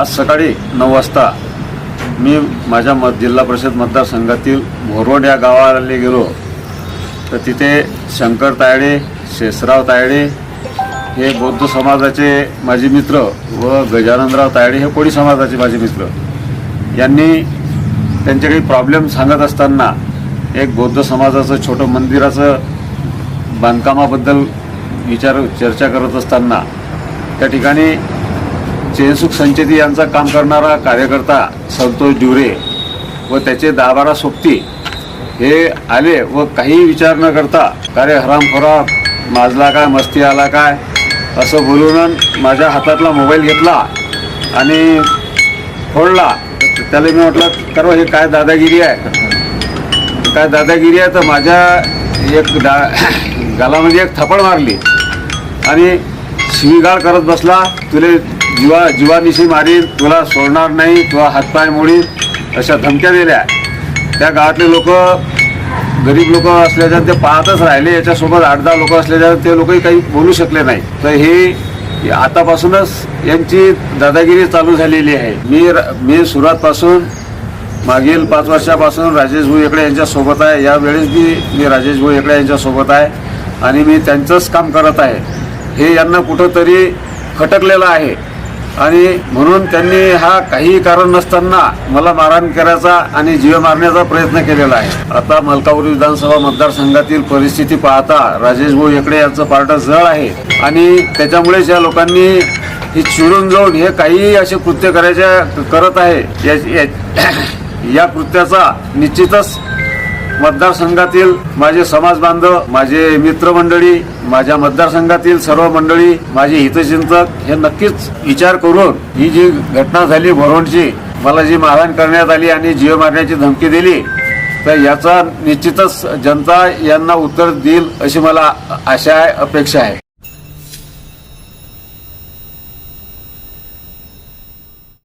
आज सकाळी नऊ वाजता मी माझ्या मत जिल्हा परिषद मतदारसंघातील भोरवड या गावाला गेलो. तर तिथे शंकर तायडे शेषराव तायडे हे बौद्ध समाजाचे माझे मित्र व गजाननराव तायडे हे कोळी समाजाचे माझे मित्र. यांनी त्यांचे काही प्रॉब्लेम सांगत असताना एक बौद्ध समाजाचं छोटं मंदिराचं बांधकामाबद्दल विचार चर्चा करत असताना त्या ठिकाणी चेनसुख संचेती यांचा काम करणारा कार्यकर्ता संतोष ड्युरे व त्याचे दहा बारा सोबती हे आले व काही विचार न करता कार्य खराब माजला काय मस्ती आला काय? असं बोलून माझ्या हातातला मोबाईल घेतला आणि फोडला. त्याला मी म्हटलं कारण हे काय दादागिरी आहे? काय दादागिरी आहे? तर माझ्या एक डा गालामध्ये एक थपड मारली आणि शिवीगाळ करत बसला. तुले जीवा जीवानिशी मारीन तुला सोडणार नाही तुला हातपाय मोडीन अशा धमक्या दिल्या. त्या गावातले लोक गरीब लोक असल्याच्या ते पाहतच राहिले. याच्यासोबत आठ दहा लोक असल्याच्या ते लोकही काही बोलू शकले नाही. तर हे आतापासूनच यांची दादागिरी चालू झालेली आहे. मी र- मी सुरुवातपासून मागील पाच वर्षापासून राजेश भाऊ येकडे यांच्यासोबत आहे. यावेळेस मी मी राजेश भाऊ येकडे यांच्यासोबत आहे. आणि मी त्यांचंच काम करत आहे. हे यांना कुठंतरी खटकलेलं आहे. आणि म्हणून त्यांनी हा काही कारण नसताना मला मारहाण करायचा आणि जीव मारण्याचा प्रयत्न केलेला आहे. आता मलकापुरी विधानसभा मतदारसंघातील परिस्थिती पाहता राजेश भाऊ येकडे यांचं पार्ट जळ आहे. आणि त्याच्यामुळेच या लोकांनी ही चिरून जाऊन हे काही असे कृत्य करायच्या करत आहे. या- या कृत्याचा निश्चितच मतदारसंघातील माझे समाज बांधव माझे मित्रमंडळी माझ्या मतदारसंघातील सर्व मंडळी माझे हितचिंतक हे नक्कीच विचार करून ही जी घटना झाली भोरवणची मला जी मारहाण करण्यात आली आणि जीव मारण्याची धमकी दिली तर याचा निश्चितच जनता यांना उत्तर देईल अशी मला आशा आहे अपेक्षा आहे.